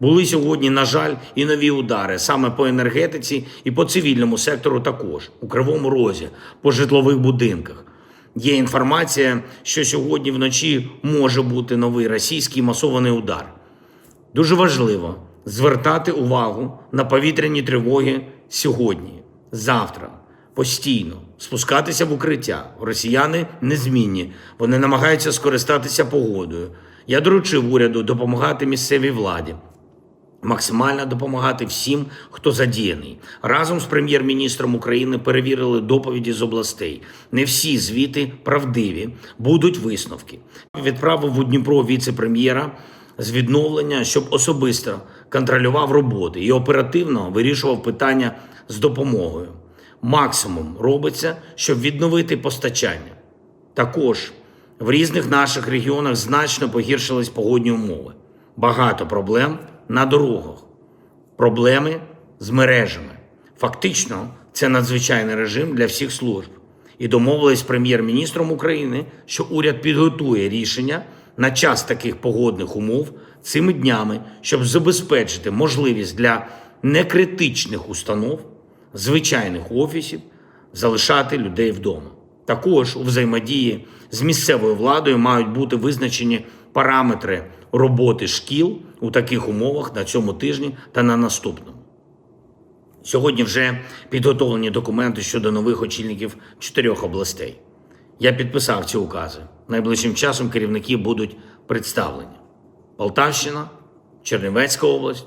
Були сьогодні, на жаль, і нові удари саме по енергетиці і по цивільному сектору також у Кривому Розі, по житлових будинках. Є інформація, що сьогодні вночі може бути новий російський масований удар. Дуже важливо звертати увагу на повітряні тривоги сьогодні, завтра, постійно, спускатися в укриття. Росіяни незмінні, вони намагаються скористатися погодою. Я доручив уряду допомагати місцевій владі. Максимально допомагати всім, хто задіяний. Разом з прем'єр-міністром України перевірили доповіді з областей. Не всі звіти правдиві, будуть висновки. Відправив у Дніпро віце-прем'єра з відновлення, щоб особисто контролював роботи і оперативно вирішував питання з допомогою. Максимум робиться, щоб відновити постачання. Також в різних наших регіонах значно погіршились погодні умови. Багато проблем на дорогах, проблеми з мережами. Фактично, це надзвичайний режим для всіх служб. І домовились з прем'єр-міністром України, що уряд підготує рішення на час таких погодних умов цими днями, щоб забезпечити можливість для некритичних установ, звичайних офісів залишати людей вдома. Також у взаємодії з місцевою владою мають бути визначені параметри роботи шкіл у таких умовах на цьому тижні та на наступному. Сьогодні вже підготовлені документи щодо нових очільників чотирьох областей. Я підписав ці укази. Найближчим часом керівники будуть представлені: Полтавщина, Чернівецька область,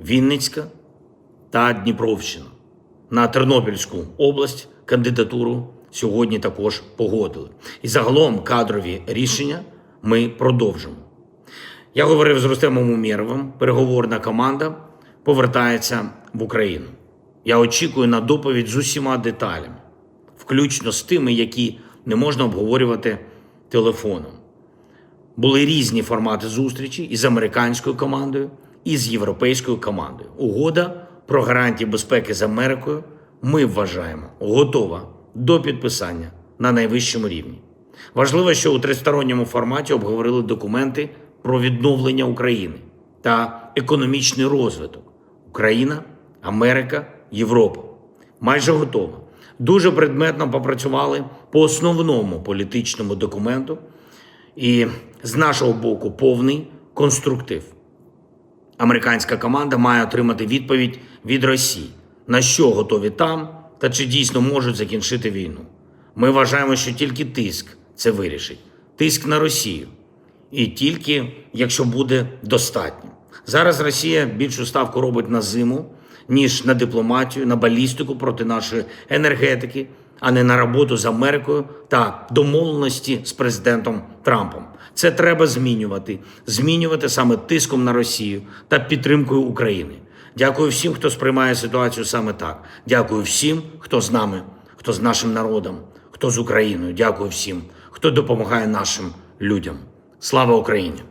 Вінницька та Дніпровщина. На Тернопільську область кандидатуру сьогодні також погодили. І загалом кадрові рішення ми продовжимо. Я говорив з Рустемом Умєровим. Переговорна команда повертається в Україну. Я очікую на доповідь з усіма деталями, включно з тими, які не можна обговорювати телефоном. Були різні формати зустрічі із американською командою, і з європейською командою. Угода про гарантії безпеки з Америкою ми вважаємо готова до підписання на найвищому рівні. Важливо, що у тристоронньому форматі обговорили документи про відновлення України та економічний розвиток Україна, Америка, Європа. Майже готова. Дуже предметно попрацювали по основному політичному документу, і з нашого боку повний конструктив. Американська команда має отримати відповідь від Росії, на що готові там та чи дійсно можуть закінчити війну. Ми вважаємо, що тільки тиск це вирішить. Тиск на Росію. І тільки якщо буде достатньо. Зараз Росія більшу ставку робить на зиму, ніж на дипломатію, на балістику проти нашої енергетики, а не на роботу з Америкою та домовленості з президентом Трампом. Це треба змінювати, змінювати саме тиском на Росію та підтримкою України. Дякую всім, хто сприймає ситуацію саме так. Дякую всім, хто з нами, хто з нашим народом, хто з Україною. Дякую всім, хто допомагає нашим людям. Слава Україні!